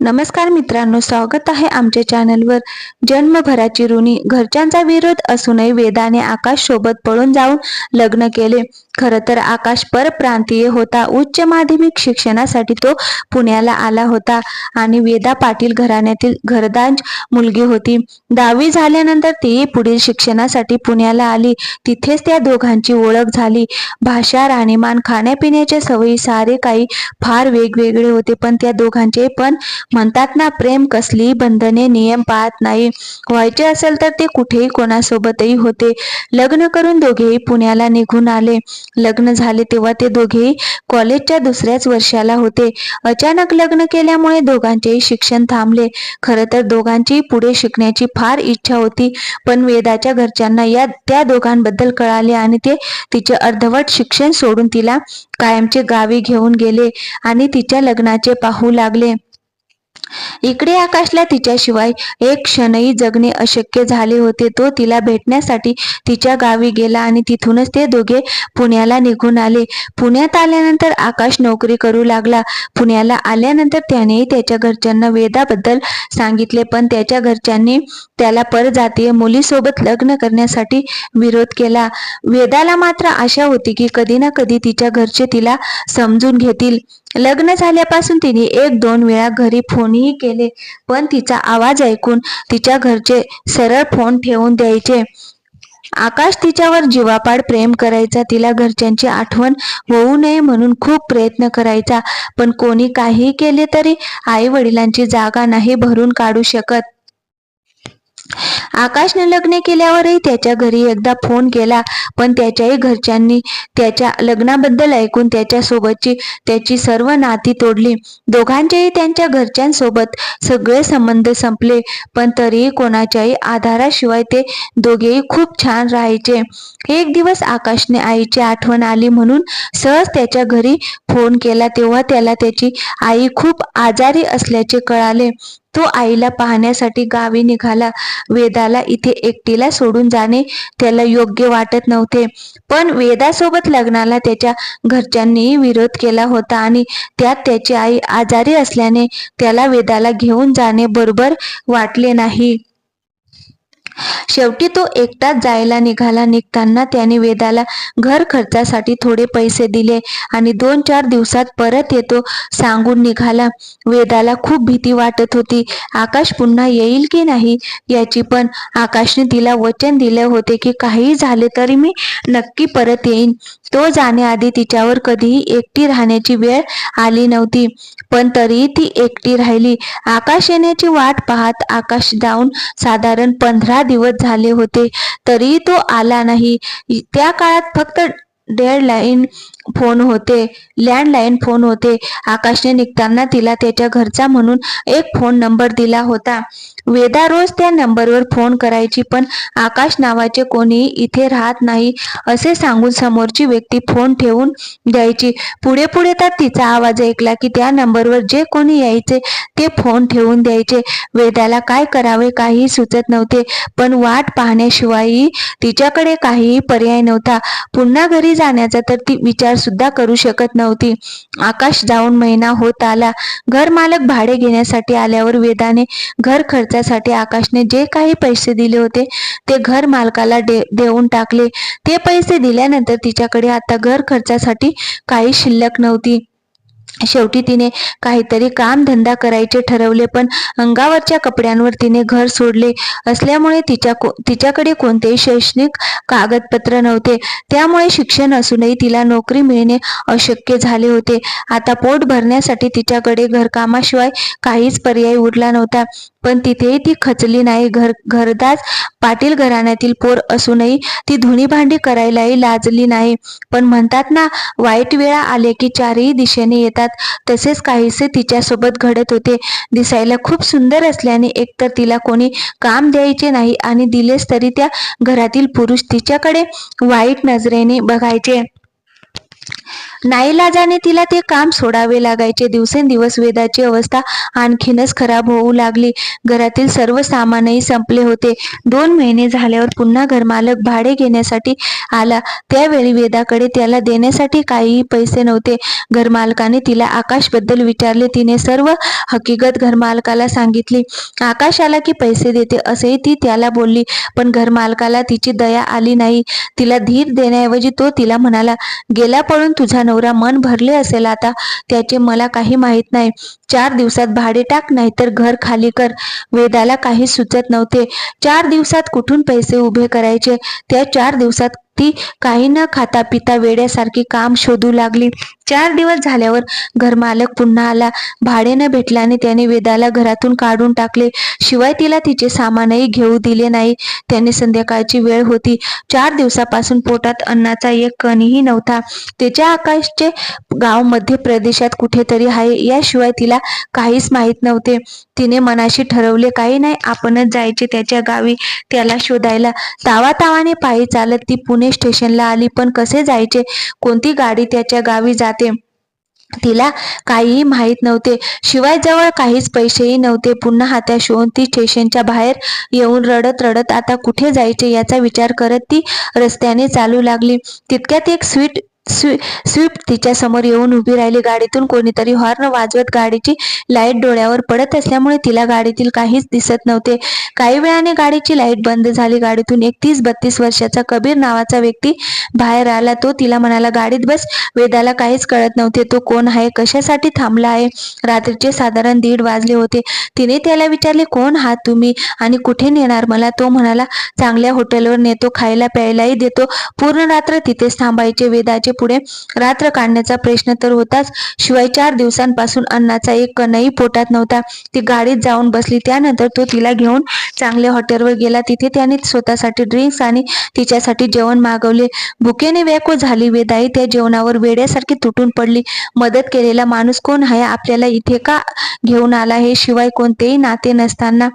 नमस्कार मित्रांनो स्वागत आहे आमच्या चॅनलवर. जन्मभराची ऋणी घरच्यांचा विरोध असूनही वेदाने आकाश सोबत पळून जाऊन लग्न केले. खर तर आकाश परप्रांतीय होता. उच्च माध्यमिक शिक्षणासाठी तो पुण्याला आला होता आणि वेदा पाटील घराण्यातील घरदांज मुलगी होती. दहावी झाल्यानंतर ती पुढील शिक्षणासाठी पुण्याला आली. तिथेच त्या दोघांची ओळख झाली. भाषा राहणीमान खाण्यापिण्याच्या सवयी सारे काही फार वेगवेगळे होते पण त्या दोघांचे पण म्हणतात ना प्रेम कसली बंधने नियम पाहत नाही. व्हायचे असेल तर ते कुठेही कोणासोबतही होते. लग्न करून दोघेही पुण्याला निघून आले. लग्न झाले तेव्हा ते दोघेही कॉलेजच्या दुसऱ्याच वर्षाला होते. अचानक लग्न केल्यामुळे दोघांचेही शिक्षण थांबले. खरं तर दोघांची पुढे शिकण्याची फार इच्छा होती पण वेदाच्या घरच्यांना या त्या दोघांबद्दल कळाले आणि ते तिचे अर्धवट शिक्षण सोडून तिला कायमचे गावी घेऊन गेले आणि तिच्या लग्नाचे पाहू लागले. इकडे आकाशला तिच्याशिवाय एक क्षणही जगणे अशक्य झाले होते. तो तिला भेटण्यासाठी तिच्या गावी गेला आणि तिथूनच ते दोघे पुण्याला निघून आले. पुण्यात आल्यानंतर आकाश नोकरी करू लागला. पुण्याला आल्यानंतर त्यानेही त्याच्या घरच्यांना वेदाबद्दल सांगितले पण त्याच्या घरच्यांनी त्याला परजातीय मुलीसोबत लग्न करण्यासाठी विरोध केला. वेदाला मात्र आशा होती की कधी ना कधी तिच्या घरचे तिला समजून घेतील. लग्न झाल्यापासून तिने एक दोन वेळा घरी फोनही केले पण तिचा आवाज ऐकून तिच्या घरचे सरळ फोन ठेवून द्यायचे. आकाश तिच्यावर जीवापाड प्रेम करायचा तिला घरच्यांची आठवण होऊ नये म्हणून खूप प्रयत्न करायचा पण कोणी काहीही केले तरी आई वडिलांची जागा नाही भरून काढू शकत. आकाशने लग्न केल्यावरही त्याच्या घरी एकदा फोन केला पण त्याच्याही घरच्यांनी त्याच्या लग्नाबद्दल ऐकून त्याच्यासोबतची त्याची सर्व नाती तोडली. दोघांचेही त्यांच्या घरच्यांसोबत सगळे संबंध संपले पण तरीही कोणाच्याही आधाराशिवाय ते दोघेही खूप छान राहायचे. एक दिवस आकाशने आईची आठवण आली म्हणून सहज त्याच्या घरी फोन केला तेव्हा त्याला त्याची आई खूप आजारी असल्याचे कळाले. तो आईला पाहण्यासाठी गावी निघाला. वेदाला इथे एकटीला सोडून जाणे त्याला योग्य वाटत नव्हते. पण वेदासोबत लग्नाला त्याच्या घरच्यांनीही विरोध केला होता आणि त्यात त्याची आई आजारी असल्याने त्याला वेदाला घेऊन जाणे बरोबर वाटले नाही. शेवटी तो एकटाच जायला निघाला. निघताना त्याने वेदाला घर खर्चासाठी थोडे पैसे दिले आणि दोन चार दिवसात परत येतो सांगून निघाला. वेदाला खूप भीती वाटत होती. आकाश पुन्हा येईल की नाही याची पण आकाशने तिला वचन दिले होते की काही झाले तरी मी नक्की परत येईन. तो जाण्याआधी तिच्यावर कधीही एकटी राहण्याची वेळ आली नव्हती. पण तरीही ती एकटी राहिली. आकाश येण्याची वाट पाहत आकाश जाऊन साधारण पंधरा दिवस झाले होते तरीही तो आला नाही. त्या काळात फक्त लाईन फोन होते लँडलाईन फोन होते. आकाशने निघताना तिला त्याच्या घरचा म्हणून एक फोन नंबर दिला होता. वेदा रोज त्या नंबरवर फोन करायची पण आकाश नावाचे कोणी इथे राहत नाही असे सांगून समोरची व्यक्ती फोन ठेवून द्यायची. पुढे पुढे तर तिचा आवाज ऐकला की त्या नंबरवर जे कोणी यायचे ते फोन ठेवून द्यायचे. वेदाला काय करावे काही सुचत नव्हते पण वाट पाहण्याशिवायही तिच्याकडे काहीही पर्याय नव्हता. पुन्हा घरी जाण्याचा तर ती विचार सुद्धा करू शकत नव्हती. आकाश जाऊन महिना होत आला. घर मालक भाडे घेण्यासाठी आल्यावर वेदाने घर खर्चासाठी आकाशने जे काही पैसे दिले होते ते घर मालकाला दे देऊन टाकले. ते पैसे दिल्यानंतर तिच्याकडे आता घर खर्चासाठी काही शिल्लक नव्हती. शेवटी तिने काहीतरी कामधंदा करायचे ठरवले पण अंगावरच्या कपड्यांवर तिने घर सोडले असल्यामुळे तिच्या तिच्याकडे कोणतेही शैक्षणिक कागदपत्र नव्हते. त्यामुळे शिक्षण असूनही तिला नोकरी मिळणे अशक्य झाले होते. आता पोट भरण्यासाठी तिच्याकडे घरकामाशिवाय काहीच पर्याय उरला नव्हता. पण तिथेही ती खचली नाही. घर घरदास पाटील घराण्यातील पोर असूनही ती धुणी भांडी करायलाही लाजली नाही. पण म्हणतात ना वाईट वेळा आले की चारही दिशेने येतात. तसेच काहीसे तिच्यासोबत घडत होते. दिसायला खूप सुंदर असल्याने एकतर तिला कोणी काम द्यायचे नाही आणि दिलेच तरी त्या घरातील पुरुष तिच्याकडे वाईट नजरेने बघायचे. नाईलाजाने तिला ते काम सोडावे लागायचे. दिवसेंदिवस वेदाची अवस्था आणखीनच खराब होऊ लागली. घरातील सर्व सामानही संपले होते. दोन महिने झाल्यावर पुन्हा घरमालक भाडे घेण्यासाठी आला. त्यावेळी वेदाकडे त्याला देण्यासाठी काहीही पैसे नव्हते. घरमालकाने तिला आकाशबद्दल विचारले. तिने सर्व हकीकत घरमालकाला सांगितली. आकाश आला की पैसे देते असेही ती त्याला बोलली. पण घरमालकाला तिची दया आली नाही. तिला धीर देण्याऐवजी तो तिला म्हणाला गेला पळून तुझा नवरा मन भरले असेल आता त्याचे मला काही माहीत नाही. चार दिवसात भाडे टाक नाहीतर घर खाली कर. वेदाला काही सुचत नव्हते. चार दिवसात कुठून पैसे उभे करायचे? त्या चार दिवसात ती काही न खाता पिता वेड्यासारखी काम शोधू लागली. चार दिवस झाल्यावर घरमालक पुन्हा आला. भाडे न भेटल्याने त्याने वेदाला घरातून काढून टाकले. शिवाय तिला तिचे सामानही घेऊ दिले नाही. त्याने संध्याकाळची वेळ होती. चार दिवसापासून पोटात अन्नाचा एक कणीही नव्हता. त्याच्या आकाशचे गाव मध्य प्रदेशात कुठेतरी आहे. याशिवाय तिला काहीच माहीत नव्हते. तिने मनाशी ठरवले काही नाही आपणच जायचे त्याच्या गावी त्याला शोधायला. तावातावाने पायी चालत ती पुणे स्टेशनला आली. पण कसे जायचे? कोणती गाडी त्याच्या गावी जाते? तिला काहीही माहीत नव्हते. शिवाय जवळ काहीच पैसेही नव्हते. पुन्हा हात्या शिवून ती स्टेशनच्या बाहेर येऊन रडत रडत आता कुठे जायचे याचा विचार करत ती रस्त्याने चालू लागली. तितक्यात एक स्वीट स्वी स्विफ्ट तिच्या समोर येऊन उभी राहिली. गाडीतून कोणीतरी हॉर्न वाजवत गाडीची लाइट डोळ्यावर पडत असल्यामुळे तिला गाडीतील काहीच दिसत नव्हते. काही वेळाने गाडीची लाइट बंद झाली. गाडीतून एक तीस बत्तीस वर्षाचा कबीर नावाचा व्यक्ती बाहेर आला. तो तिला म्हणाला गाडीत बस. वेदाला काहीच कळत नव्हते. तो कोण आहे? कशासाठी थांबला आहे? रात्रीचे साधारण दीड वाजले होते. तिने त्याला विचारले कोण आहात तुम्ही? आणि कुठे नेणार? मला तो म्हणाला चांगल्या हॉटेलवर नेतो. खायला प्यायलाही देतो. पूर्ण रात्र तिथेच थांबायचे. वेदाचे पुढे रात्र काढण्याचा प्रश्न तर होताच. शिवाय चार दिवसांपासून अन्नाचा एक कणही पोटात नव्हता. ती गाडीत जाऊन बसली. त्यानंतर तो तिला घेऊन चांगल्या हॉटेलवर गेला. तिथे त्याने स्वतःसाठी ड्रिंक्स आणि तिच्यासाठी जेवण मागवले. भुकेने व्याकुळ झाली. वेदाई त्या जेवणावर वेड्यासारखी तुटून पडली. मदत केलेला माणूस कोण आहे? आपल्याला इथे का घेऊन आला हे शिवाय कोणतेही नाते नसताना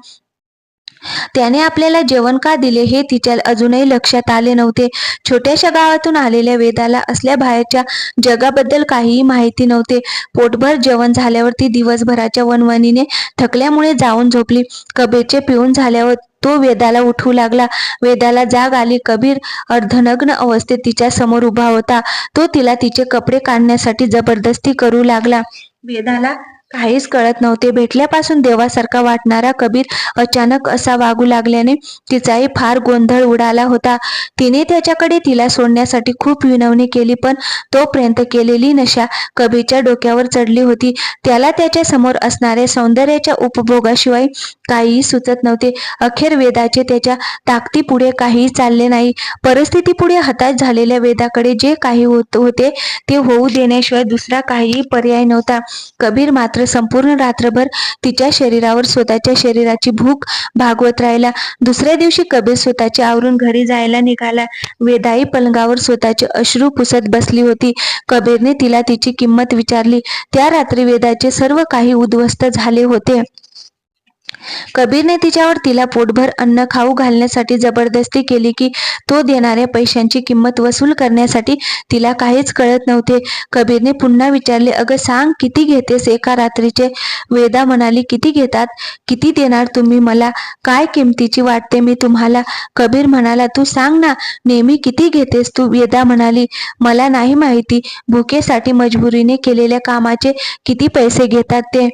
त्याने आपल्याला जेवण का दिले हे तिच्या अजूनही लक्षात आले नव्हते. छोट्याशा गावातून आलेल्या वेदाला असल्या बाहेरच्या जगाबद्दल काहीही माहिती नव्हते. पोटभर जेवण झाल्यावर ती दिवसभराच्या वनवणीने थकल्यामुळे जाऊन झोपली. कबीरचे पिऊन झाल्यावर तो वेदाला उठू लागला. वेदाला जाग आली. कबीर अर्धनग्न अवस्थेत तिच्या समोर उभा होता. तो तिला तिचे कपडे काढण्यासाठी जबरदस्ती करू लागला. वेदाला काहीच कळत नव्हते. भेटल्यापासून देवासारखा वाटणारा कबीर अचानक असा वागू लागल्याने तिचाही फार गोंधळ उडाला होता. तिने त्याच्याकडे तिला सोडण्यासाठी खूप विनवणी केली पण तोपर्यंत केलेली नशा कबीरच्या डोक्यावर चढली होती. त्याला त्याच्यासमोर असणाऱ्या सौंदर्याच्या उपभोगाशिवाय काहीही सुचत नव्हते. अखेर वेदाचे त्याच्या ताकदीपुढे काहीही चालले नाही. परिस्थितीपुढे हताश झालेल्या वेदाकडे जे काही होत होते ते होऊ देण्याशिवाय दुसरा काहीही पर्याय नव्हता. कबीर मात्र संपूर्ण रात्रभर तिच्या शरीरावर स्वतःच्या शरीराची भूक भागवत राहिला. दुसऱ्या दिवशी कबीर स्वतःचे आवरून घरी जायला निघाला. वेदाई पलंगावर स्वतःचे अश्रू पुसत बसली होती. कबीरने तिला तिची किंमत विचारली. त्या रात्री वेदाचे सर्व काही उद्ध्वस्त झाले होते. कबीरने तिच्यावर तिला पोटभर अन्न खाऊ घालण्यासाठी जबरदस्ती केली की तो देणाऱ्या पैशांची किंमत वसूल करण्यासाठी तिला काहीच कळत नव्हते. कबीरने पुन्हा विचारले अगं सांग किती घेतेस? एका रात्रीचे वेदा म्हणाली किती घेतात? किती देणार तुम्ही मला? काय किमतीची वाटते मी तुम्हाला? कबीर म्हणाला तू सांग ना नेहमी किती घेतेस तू? वेदा म्हणाली मला नाही माहिती. भुकेसाठी मजबुरीने केलेल्या कामाचे किती पैसे घेतात ते?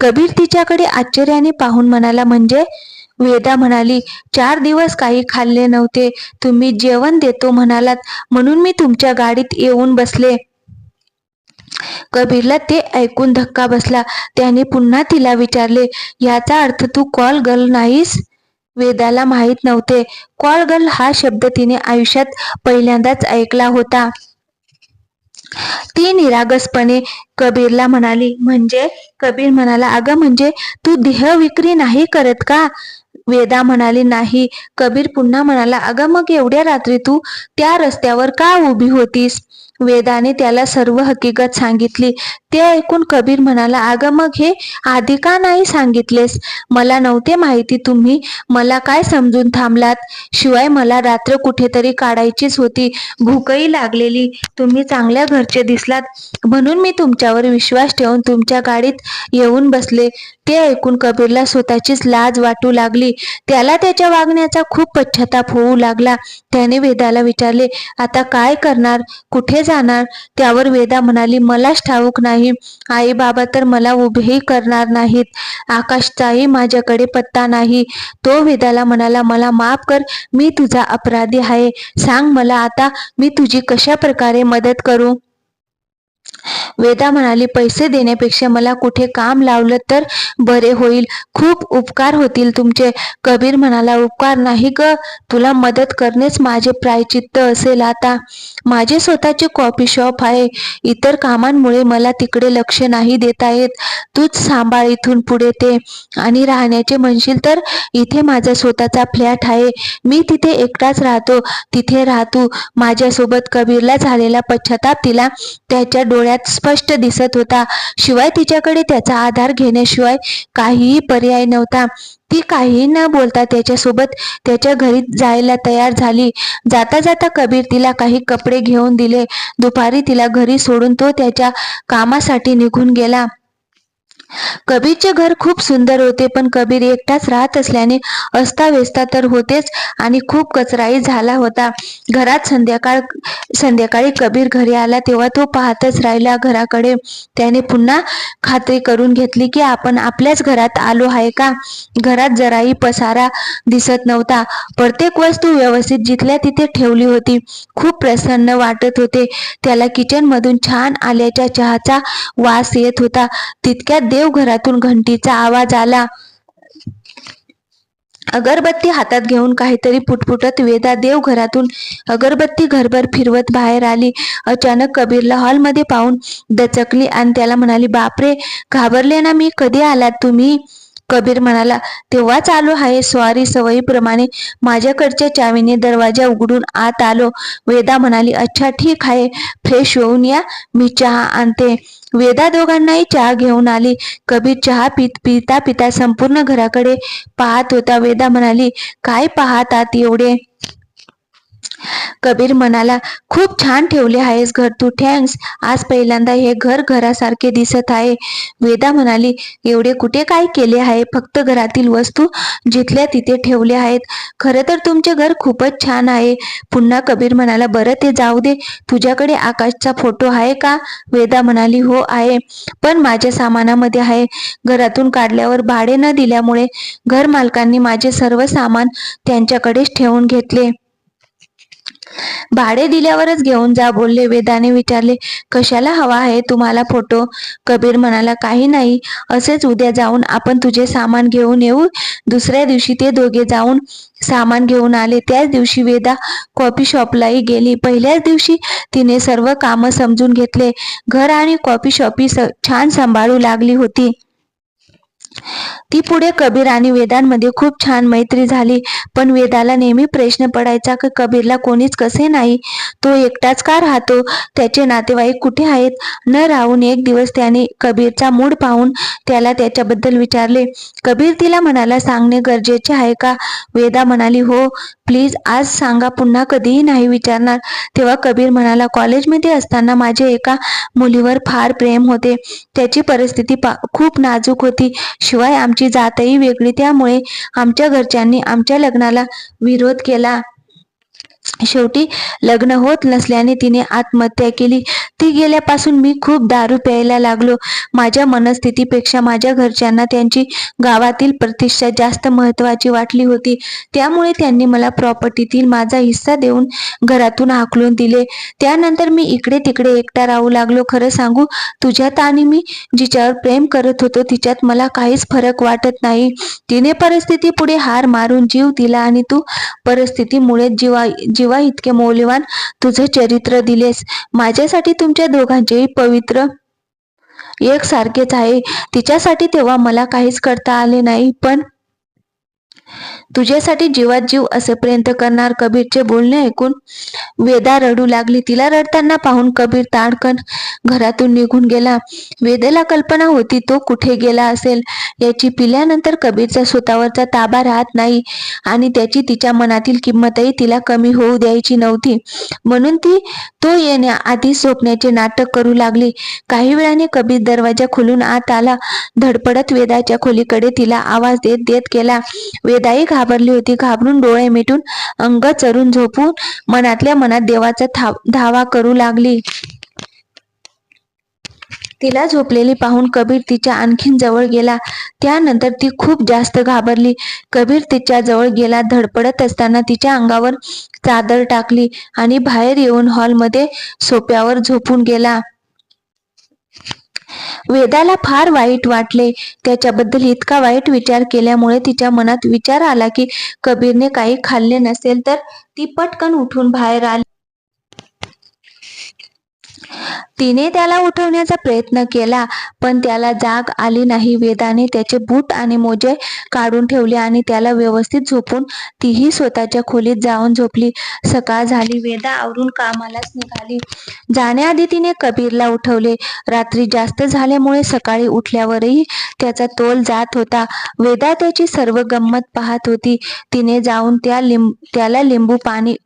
कबीर तिच्याकडे आश्चर्याने पाहून म्हणाला म्हणजे? वेदा म्हणाली चार दिवस काही खाल्ले नव्हते. तुम्ही जेवण देतो म्हणालात म्हणून मी तुमच्या गाडीत येऊन बसले. कबीरला ते ऐकून धक्का बसला. त्याने पुन्हा तिला विचारले याचा अर्थ तू कॉल गर्ल नाहीस? वेदाला माहीत नव्हते. कॉल गर्ल हा शब्द तिने आयुष्यात पहिल्यांदाच ऐकला होता. ती निरागसपणे कबीरला म्हणाली म्हणजे? कबीर म्हणाला अगं म्हणजे तू देह विक्री नाही करत का? वेदा म्हणाली नाही. कबीर पुन्हा म्हणाला अगं मग एवढ्या रात्री तू त्या रस्त्यावर का उभी होतीस? वेदाने त्याला सर्व हकीकत सांगितली. ते ऐकून कबीर म्हणाला अगं मग हे आधी का नाही सांगितलेस? मला नव्हते माहिती तुम्ही. मला काय समजून थांबलात? शिवाय मला रात्र कुठेतरी काढायचीच होती. भूकही लागलेली. तुम्ही चांगल्या घरचे दिसलात. म्हणून मी तुमच्यावर विश्वास ठेवून तुमच्या गाडीत येऊन बसले. ते ऐकून कबीरला स्वतःचीच लाज वाटू लागली. त्याला त्याच्या वागण्याचा खूप पश्चाताप होऊ लागला. त्याने वेदाला विचारले आता काय करणार? कुठे जाणार? त्यावर वेदा म्हणाली मलाच ठाऊक नाही. आई बाबा तर मला उभेही करणार नाहीत. आकाशचाही माझ्याकडे पत्ता नाही. तो वेदाला म्हणाला मला माफ कर मी तुझा अपराधी आहे. सांग मला आता मी तुझी कशा प्रकारे मदत करू? वेदा म्हणाली पैसे देण्यापेक्षा मला कुठे काम लावलं तर बरे होईल. खूप उपकार होतील तुमचे. कबीर म्हणाला उपकार नाही ग. तुला मदत करणेच माझे प्रायचित्त असेल आता. माझे स्वतःचे कॉफी शॉप आहे. इतर कामांमुळे मला तिकडे लक्ष नाही देता येत. तूच सांभाळ इथून पुढे ते. आणि राहण्याचे म्हणशील तर इथे माझा स्वतःचा फ्लॅट आहे. मी तिथे एकटाच राहतो. तिथे राहतो माझ्यासोबत कबीरला झालेला पश्चाताप तिला त्याच्या डोळ्यात स्पष्ट दिसत होता. शिवाय तिच्याकडे त्याचा आधार घेण्याशिवाय काहीही पर्याय नव्हता. ती काहीही न बोलता त्याच्यासोबत त्याच्या घरी जायला तयार झाली. जाता जाता कबीर तिला काही कपडे घेऊन दिले. दुपारी तिला घरी सोडून तो त्याच्या कामासाठी निघून गेला. कबीरचे घर खूप सुंदर होते पण कबीर एकटाच राहत असल्याने अस्ताव्यस्ता तर होतेच आणि खूप कचराही झाला होता. घरात संध्याकाळ संध्याकाळी कबीर घरी आला तेव्हा तो पाहतच राहिला घराकडे. त्याने पुन्हा खात्री करून घेतली की आपण आपल्याच घरात आलो आहे का? घरात जराही पसारा दिसत नव्हता. प्रत्येक वस्तू व्यवस्थित जिथल्या तिथे ठेवली होती. खूप प्रसन्न वाटत होते. त्याला किचन मधून छान आल्याच्या चहाचा वास येत होता. तितक्यात देवघरातून घंटीचा आवाज आला. अगरबत्ती हातात घेऊन काहीतरी पुटपुटत वेदा देवघरातून अगरबत्ती घरभर फिरवत बाहेर आली. अचानक कबीरला हॉलमध्ये पाहून दचकली आणि त्याला म्हणाली बापरे घाबरले ना मी? कधी आलात तुम्ही? कबीर म्हणाला तेव्हाच आलो आहे. स्वारी सवयीप्रमाणे माझ्याकडच्या चावीने दरवाजा उघडून आत आलो. वेदा म्हणाली अच्छा ठीक आहे. फ्रेश होऊन या. मी चहा आणते. वेदा दोघांनाही चहा घेऊन आली. कबीर चहा पित पिता पिता संपूर्ण घराकडे पाहत होता. वेदा म्हणाली काय पाहतात एवढे? कबीर म्हणाला खूप छान ठेवले आहेस घर तू थँक्स आज पहिल्यांदा हे घर घरासारखे दिसत आहे. वेदा म्हणाली एवढे कुठे काय केले आहे? फक्त घरातील वस्तू जिथल्या तिथे ठेवले आहेत. खरं तर तुमचे घर खूपच छान आहे. पुन्हा कबीर म्हणाला बरं ते जाऊ दे. तुझ्याकडे आकाशचा फोटो आहे का? वेदा म्हणाली हो आहे. पण माझ्या सामानामध्ये आहे. घरातून काढल्यावर भाडे न दिल्यामुळे घर मालकांनी माझे सर्व सामान त्यांच्याकडेच ठेवून घेतले. भाडे दिल्यावरच घेऊन जा बोलले वेदाने विचारले. कशाला हवा आहे? तुम्हाला फोटो? कबीर म्हणाला काही नाही. असेच उद्या जाऊन आपण तुझे सामान घेऊन येऊ. दुसऱ्या दिवशी ते दोघे जाऊन सामान घेऊन आले. त्याच दिवशी वेदा कॉफी शॉपलाही गेली. पहिल्याच दिवशी तिने सर्व कामं समजून घेतले. घर आणि कॉफी शॉपी छान सांभाळू लागली होती. ती पुढे कबीर आणि वेदांमध्ये खूप छान मैत्री झाली. पण वेदाला नेहमी प्रश्न पडायचा की कबीरला कोणीच कसे नाही? तो एकटाच का राहतो? त्याचे नातेवाईक कुठे आहेत? न राहून एक दिवस त्याने कबीरचा मूड पाहून त्याला त्याच्याबद्दल विचारले. कबीर तिला म्हणाला सांगणे गरजेचे आहे का? वेदा म्हणाली हो प्लीज आज सांगा पुन्हा कधीही नाही विचारणार. तेव्हा कबीर म्हणाला कॉलेजमध्ये असताना माझे एका मुलीवर फार प्रेम होते. त्याची परिस्थिती खूप नाजूक होती. शिवाय आमची जातही वेगळी त्यामुळे आमच्या घरच्यांनी आमच्या लग्नाला विरोध केला. शेवटी लग्न होत नसल्याने तिने आत्महत्या केली. ती गेल्यापासून मी खूप दारू प्यायला लागलो. माझ्या मनस्थितीपेक्षा माझ्या घरच्यांना त्यांची गावातील प्रतिष्ठा जास्त महत्वाची वाटली होती. त्यामुळे त्यांनी मला प्रॉपर्टीतील माझा हिस्सा देऊन घरातून हाकलून दिले. त्यानंतर मी इकडे तिकडे एकटा राहू लागलो. खरं सांगू तुझ्यात आणि मी जिच्यावर प्रेम करत होतो तिच्यात मला काहीच फरक वाटत नाही. तिने परिस्थिती पुढे हार मारून जीव दिला आणि तू परिस्थितीमुळे जीवा जीवा इतके मौल्यवान तुझं चरित्र दिलेस. माझ्यासाठी तुमच्या दोघांचेही पवित्र एक सारखेच आहे. तिच्यासाठी तेव्हा मला काहीच करता आले नाही पण तुझ्यासाठी जीवात जीव असेपर्यंत करणार कबीरचे बोलणे ऐकून वेदा रडू लागली. तिला रडताना पाहून कबीर ताडकन घरातून निघून गेला. वेदेला कल्पना होती तो कुठे गेला असेल. याची पिल्यानंतर कबीरचा स्वतःवरचा ताबा राहत नाही आणि त्याची तिच्या मनातील किंमतही तिला कमी होऊ द्यायची नव्हती. म्हणून ती तो येण्याआधी झोपण्याचे नाटक करू लागली. काही वेळाने कबीर दरवाजा खोलून आत आला. धडपडत वेदाच्या खोलीकडे तिला आवाज देत देत गेला वेदाई घाबरली होती. घाबरून डोळे मिटून अंग चरून झोपून मनातल्या मनात देवाचा धावा करू लागली. तिला झोपलेली पाहून कबीर तिच्या आणखीन जवळ गेला. त्यानंतर ती खूप जास्त घाबरली. कबीर तिच्या जवळ गेला. धडपडत असताना तिच्या अंगावर चादर टाकली आणि बाहेर येऊन हॉलमध्ये सोप्यावर झोपून गेला. वेदाला फार वाईट वाटले. त्याच्याबद्दल इतका वाईट विचार केल्यामुळे तिच्या मनात विचार आला की कबीरने काही खाल्ले नसेल तर ती पटकन उठून बाहेर आली. तिने त्याला उठवण्याचा प्रयत्न केला पण त्याला जाग आली नाही. वेदाने त्याचे बूट आणि मोजे काढून ठेवले आणि त्याला व्यवस्थित झोपून तीही स्वतःच्या खोलीत जाऊन झोपली. सकाळ झाली. वेदा आवरून कामालाच निघाली. जाण्याआधी तिने कबीरला उठवले. रात्री जास्त झाल्यामुळे सकाळी उठल्यावरही त्याचा तोल जात होता. वेदा त्याची सर्व गंमत पाहत होती. तिने जाऊन त्या लिंब त्याला लिंबू पाणी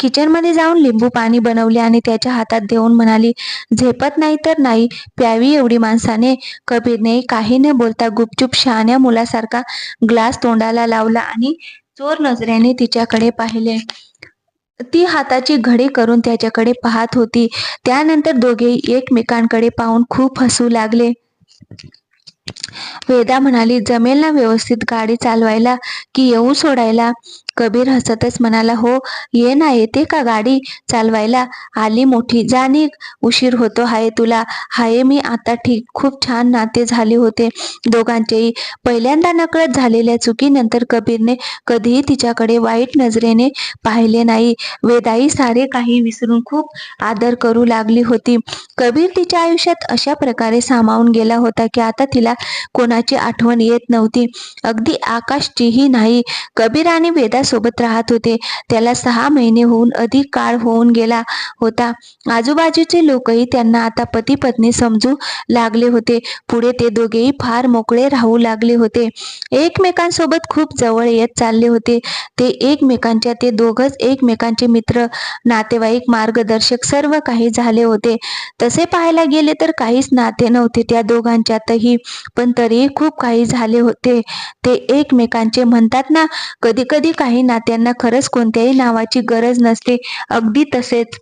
किचनमध्ये जाऊन लिंबू पाणी बनवले आणि त्याच्या हातात देऊन म्हणाली झेपत नाही तर नाही प्यावी एवढी माणसाने कबीरने काही न बोलता गुपचूप शहाण्या मुलासारखा ग्लास तोंडाला लावला आणि चोर नजरेने तिच्याकडे पाहिले. ती हाताची घडी करून त्याच्याकडे पाहत होती. त्यानंतर दोघे एकमेकांकडे पाहून खूप हसू लागले. वेदा म्हणाली जमेल ना व्यवस्थित गाडी चालवायला की येऊ सोडायला? कबीर हसतच म्हणाला हो ये ना येते का गाडी चालवायला? आली मोठी. जाणी उशीर होतो हाय तुला. हाय मी आता ठीक. खूप छान नाते झाले होते दोघांचेही. पहिल्यांदा नकळत झालेल्या चुकीनंतर कबीरने कधीही तिच्याकडे वाईट नजरेने पाहिले नाही. वेदाई सारे काही विसरून खूप आदर करू लागली होती. कबीर तिच्या आयुष्यात अशा प्रकारे सामावून गेला होता की आता तिला कोणाची आठवण येत नव्हती. अगदी आकाशचीही नाही. कबीर आणि वेदा सोबत राहत होते. त्याला सहा महिने होऊन अधिक काळ होऊन गेला होता. आजूबाजूचे लोकही त्यांना आता पती पत्नी समजू लागले होते. पुढे ते दोघेही फार मोकळे राहू लागले होते. एकमेकांसोबत खूप जवळ येत चालले होते. ते एकमेकांच्या ते दोघच एकमेकांचे मित्र नातेवाईक मार्गदर्शक सर्व काही झाले होते. तसे पाहायला गेले तर काहीच नाते नव्हते त्या दोघांच्यातही पण तरीही खूप काही झाले होते. ते एकमेकांचे म्हणतात ना कधी कधी काही नात्यांना खरंच कोणत्याही नावाची गरज नसते. अगदी तसेच.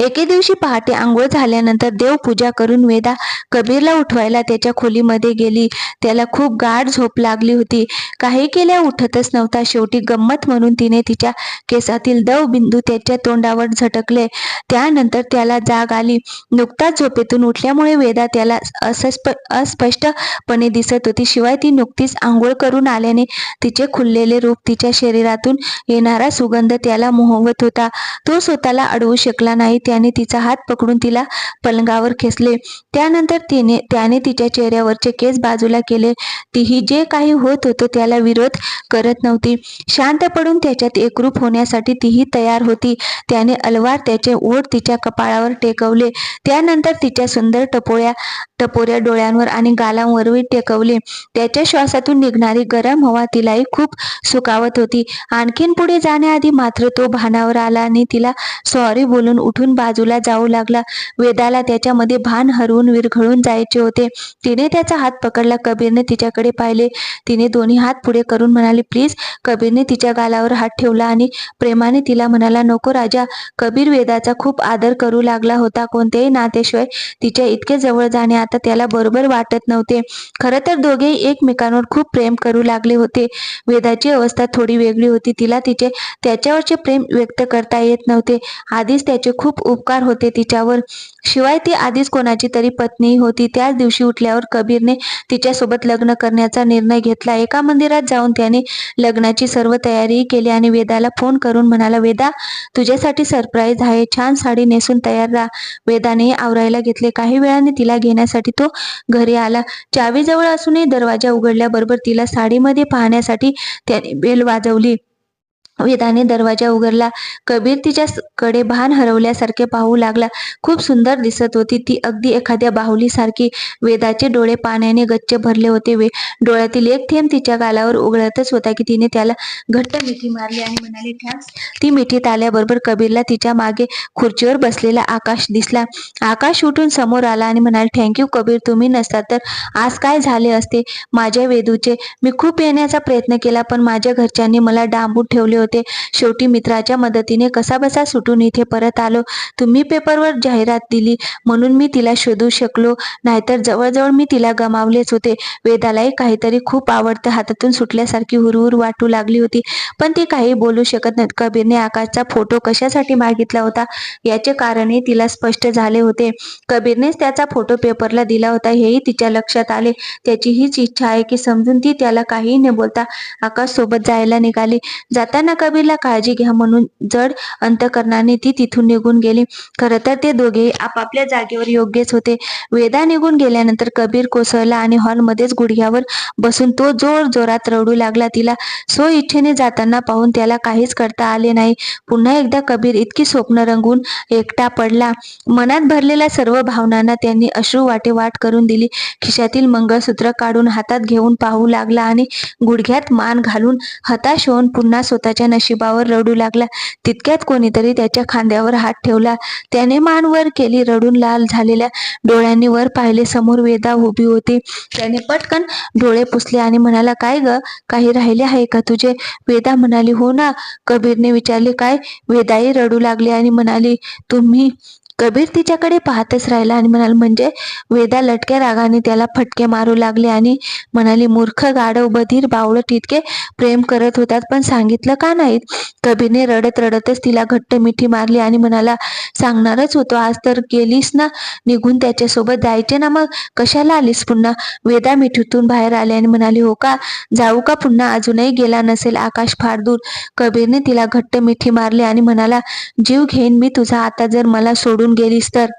एके दिवशी पहाटे आंघोळ झाल्यानंतर देवपूजा करून वेदा कबीरला उठवायला त्याच्या खोलीमध्ये गेली. त्याला खूप गाढ झोप लागली होती. काही केल्या उठतच नव्हता. शेवटी गंमत म्हणून तिने तिच्या केसातील दव बिंदू त्याच्या तोंडावर झटकले. त्यानंतर त्याला जाग आली. नुकताच झोपेतून उठल्यामुळे वेदा त्याला असस्प अस्पष्टपणे दिसत होती. शिवाय ती नुकतीच आंघोळ करून आल्याने तिचे खुललेले रूप तिच्या शरीरातून येणारा सुगंध त्याला मोहवत होता. तो स्वतःला अडवू शकला नाही त्याने तिचा हात पकडून तिला पलंगावर खेचले. त्यानंतर तिने त्याने तिच्या चेहऱ्यावरचे केस बाजूला केले. तीही जे काही होत होतं त्याला विरोध करत नव्हती. शांत पडून त्याच्यात एकरूप होण्यासाठी तीही तयार होती. त्याने अलवार त्याचे ओठ तिच्या कपाळावर टेकवले. त्यानंतर तिच्या सुंदर टपोळ्या टपोऱ्या डोळ्यांवर आणि गालांवरही टेकवले. त्याच्या श्वासातून निघणारी गरम हवा तिलाही खूप सुकावत होती. आणखीन पुढे जाण्याआधी मात्र तो भानावर आला आणि तिला सॉरी बोलून उठून बाजूला जाऊ लागला. वेदाला त्याच्यामध्ये भान हरवून विरघळून जायचे होते. तिने त्याचा हात पकडला. कबीरने तिच्याकडे पाहिले. तिने दोन्ही हात पुढे करून म्हणाली प्लीज. कबीरने तिच्या गालावर हात ठेवला आणि प्रेमाने तिला म्हणाला नको राजा. कबीर वेदाचा खूप आदर करू लागला होता. कोणत्याही नात्याशिवाय तिच्या इतके जवळ जाणे आता त्याला बरोबर वाटत नव्हते. खरं तर दोघेही एकमेकांवर खूप प्रेम करू लागले होते. वेदाची अवस्था थोडी वेगळी होती. तिला तिचे त्याच्यावरचे प्रेम व्यक्त करता येत नव्हते. आधीच त्याचे खूप उपकार होते तिच्यावर. शिवाय ती आधीच कोणाची तरी पत्नी होती. त्याच दिवशी उठल्यावर कबीरने तिच्यासोबत लग्न करण्याचा निर्णय घेतला. एका मंदिरात जाऊन त्याने लग्नाची सर्व तयारी केली आणि वेदाला फोन करून म्हणाला वेदा तुझ्यासाठी सरप्राईज आहे. छान साडी नेसून तयार राहा. वेदाने आवरायला घेतले. काही वेळाने तिला घेण्यासाठी पाहण्यासाठी तो घरी आला. चावी जवळ असूनही दरवाजा उघडल्याबरोबर तिला साडीमध्ये पाहण्यासाठी त्याने बेल वाजवली. वेदाने दरवाजा उघडला. कबीर तिच्या कडे भान हरवल्यासारखे पाहू लागला. खूप सुंदर दिसत होती ती. अगदी एखाद्या बाहुलीसारखी वेदाचे डोळे पाण्याने गच्च भरले होते. वे डोळ्यातील एक थेंब तिच्या गालावर उघडतच होता की तिने त्याला घट्ट मिठी मारली आणि म्हणाली थँक्स ती मिठीत आल्याबरोबर कबीरला तिच्यामागे खुर्चीवर बसलेला आकाश दिसला. आकाश उठून समोर आला आणि म्हणाले थँक्यू कबीर तुम्ही नसता तर आज काय झाले असते? माझ्या वेदूचे मी खूप येण्याचा प्रयत्न केला पण माझ्या घरच्यांनी मला डांबून ठेवले होते. शेवटी मित्राच्या मदतीने कसाबसा सुटून इथे परत आलो. तुम्ही पेपरवर जाहिरात दिली म्हणून मी तिला शोधू शकलो. नाहीतर जवळजवळ मी तिला गमावलेच होते. वेदालाही काहीतरी खूप आवडतं. हातातून सुटल्यासारखी हुरहुर वाटू लागली होती. पण ती काही बोलू शकत नाही कबीरने आकाशचा फोटो कशासाठी मागितला होता? याचे कारणही तिला स्पष्ट झाले होते. कबीरनेच त्याचा फोटो पेपरला दिला होता. हेही तिच्या लक्षात आले. त्याची हीच इच्छा आहे की समजून ती त्याला काहीही न बोलता आकाश सोबत जायला निघाली. जाताना कबीरला काळजी घ्या म्हणून जड अंतकरणाने ती तिथून निघून गेली. खरं तर ते दोघे आपापल्या जागेवर योग्यच होते. वेदा निघून गेल्यानंतर कबीर कोसळला आणि हॉलमध्येच गुडघ्यावर बसून तो जोर जोरात रडू लागला. तिला सो इच्छेने जाताना पाहून त्याला काहीच करता आले नाही. पुन्हा एकदा कबीर इतकी स्वप्न रंगून एकटा पडला. मनात भरलेल्या सर्व भावनांना त्यांनी अश्रू वाटे वाट करून दिली. खिशातील मंगळसूत्र काढून हातात घेऊन पाहू लागला आणि गुडघ्यात मान घालून हताश होऊन पुन्हा स्वतःच्या नशिबावर रडू लागला. तितक्यात कोणीतरी त्याच्या खांद्यावर हात ठेवला. त्याने मान वर केली. रडून लाल झालेल्या डोळ्यांनी वर पाहिले. समोर वेदा उभी होती. त्याने पटकन डोळे पुसले आणि म्हणाला काय ग? काही राहिले आहे का तुझे? वेदा म्हणाली हो ना. कबीरने विचारले काय? वेदाई रडू लागली आणि म्हणाली तुम्ही कबीर तिच्याकडे पाहतच राहिला आणि म्हणाल म्हणजे वेदा लटक्या रागाने त्याला फटके मारू लागले आणि म्हणाली मूर्ख गाढव बधीर बावळट इतके प्रेम करत होतात पण सांगितलं का नाहीत कबीरने रडत रडतच तिला घट्ट मिठी मारली आणि म्हणाला सांगणारच होतो आज तर गेलीस ना निघून त्याच्यासोबत जायचे ना मग? कशाला आलीस पुन्हा वेदा मिठीतून बाहेर आले आणि म्हणाली हो का? जाऊ का पुन्हा? अजूनही गेला नसेल आकाश फार दूर कबीरने तिला घट्ट मिठी मारली आणि म्हणाला जीव घेईन मी तुझा आता जर मला सोडून गेलीस तर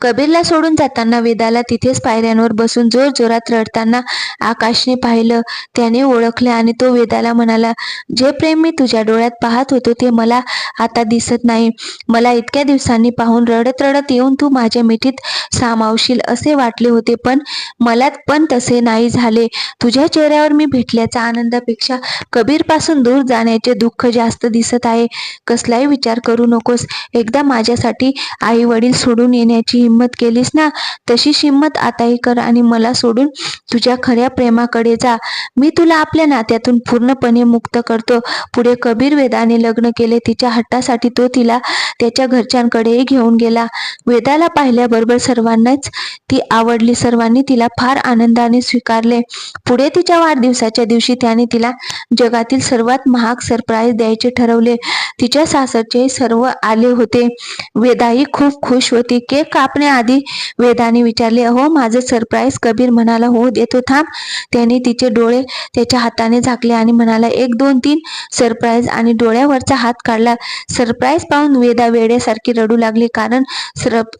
कबीरला सोडून जाताना वेदाला तिथेच पायऱ्यांवर बसून जोर जोरात रडताना आकाशने पाहिलं त्याने ओळखले आणि तो वेदाला म्हणाला जे प्रेम मी तुझ्या डोळ्यात पाहत होतो ते मला आता दिसत नाही. मला इतक्या दिवसांनी पाहून रडत रडत येऊन तू माझ्या मिठीत सामावशील असे वाटले होते पण मला पण तसे नाही झाले. तुझ्या चेहऱ्यावर मी भेटल्याच्या आनंदापेक्षा कबीरपासून दूर जाण्याचे दुःख जास्त दिसत आहे. कसलाही विचार करू नकोस. एकदा माझ्यासाठी आई वडील सोडून येण्याची हिंमत केलीस ना तशीच हिंमत आताही कर आणि मला सोडून तुझ्या खऱ्या प्रेमाकडे जा. मी तुला आपल्या नात्यातून पूर्णपणे मुक्त करतो. पुढे कबीर वेदाने लग्न केले तिच्या हट्टासाठी तो तिला त्याच्या घरच्यांकडेही घेऊन गेला. वेदाला पाहिल्याबरोबर सर्वांनाच ती आवडली सर्वांनी तिला फार आनंदाने स्वीकारले. पुढे तिच्या वाढदिवसाच्या दिवशी त्याने तिला जगातील सर्वात महाग सरप्राईज द्यायचे ठरवले. तिच्या सासरचे सर्व आले होते. वेदाही खूप खुश होती केक कापण्याआधी वेदाने विचारले अहो माझं सरप्राईज कबीर म्हणाला हो देतो थांब. त्याने तिचे डोळे त्याच्या हाताने झाकले आणि म्हणाला एक दोन तीन सरप्राईज आणि डोळ्यावरचा हात काढला. सरप्राईज पाहून वेदा वेड्यासारखी रडू लागली कारण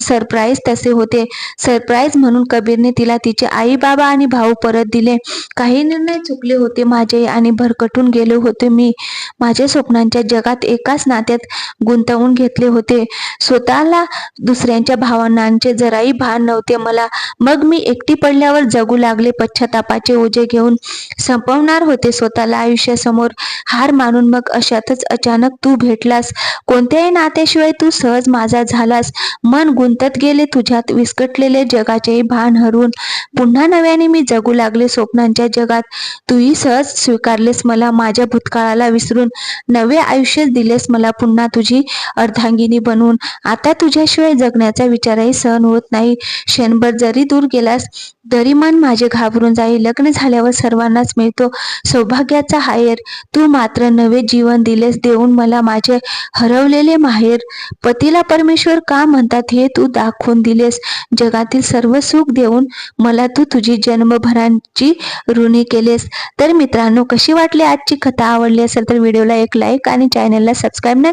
सरप्राईज तसे होते. सरप्राईज म्हणून कबीरने तिला तिचे आई बाबा आणि भाऊ परत दिले. काही निर्णय चुकले होते माझे आणि भरकटून गेले होते मी. माझ्या स्वप्नांच्या जगात एकाच नात्यात गुंतवून घेतले होते. स्वतःला दुसऱ्यांच्या भाव भावनांचे जराही भान नव्हते. मला मग मी एकटी पडल्यावर जगू लागले. पश्चातापाचे ओझे घेऊन संपवणार होते स्वतःला आयुष्यासमोर हार मानून. मग अशातच अचानक तू भेटलास. कोणत्याही नात्याशिवाय तू सहज माझा झालास. मन गुंतत गेले तुझ्यात विस्कटलेले जगाचेही भान हरवून पुन्हा नव्याने मी जगू लागले स्वप्नांच्या जगात. तूही सहज स्वीकारलेस मला माझ्या भूतकाळाला विसरून. नवे आयुष्य दिलेस मला पुन्हा तुझी अर्धांगिनी बनवून आता तुझ्याशिवाय जगण्याचा विचार विचारही सहन होत नाही. क्षणभर जरी दूर गेलास तरी मन माझे घाबरून जाईल. लग्न झाल्यावर सर्वांनाच मिळतो सौभाग्याचा हायर. तू मात्र नवे जीवन दिलेस देऊन मला माझे हरवलेले माहेर. पतीला परमेश्वर का म्हणतात हे तू दाखवून दिलेस? जगातील सर्व सुख देऊन मला तू तुझी जन्मभरांची ऋणी केलेस. तर मित्रांनो कशी वाटली आजची कथा? आवडली असेल तर व्हिडिओला एक लाईक आणि चॅनलला सबस्क्राईब नाही